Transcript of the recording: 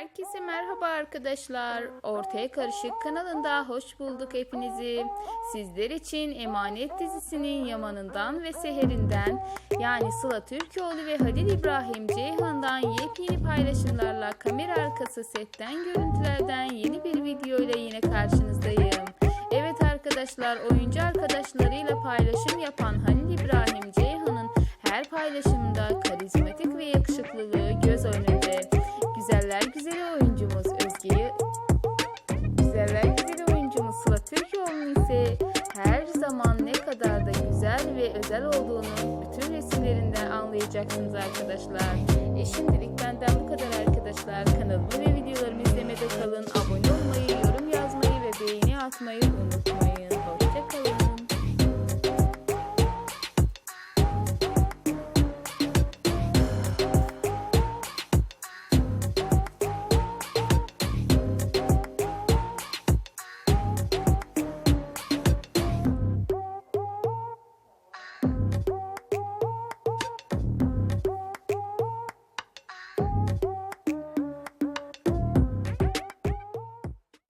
Herkese merhaba arkadaşlar. Ortaya Karışık kanalında hoş bulduk hepinizi. Sizler için Emanet dizisinin Yaman'ından ve Seher'inden yani Sıla Türkoğlu ve Halil İbrahim Ceyhan'dan yepyeni paylaşımlarla kamera arkası setten görüntülerden yeni bir video ile yine karşınızdayım. Evet arkadaşlar oyuncu arkadaşlarıyla paylaşım yapan Halil İbrahim Ceyhan'ın her paylaşımda özel olduğunu bütün resimlerinden anlayacaksınız arkadaşlar. E şimdilik benden bu kadar arkadaşlar. Kanalımı ve videolarımı izlemede kalın. Abone olmayı, yorum yazmayı ve beğeni atmayı unutmayın.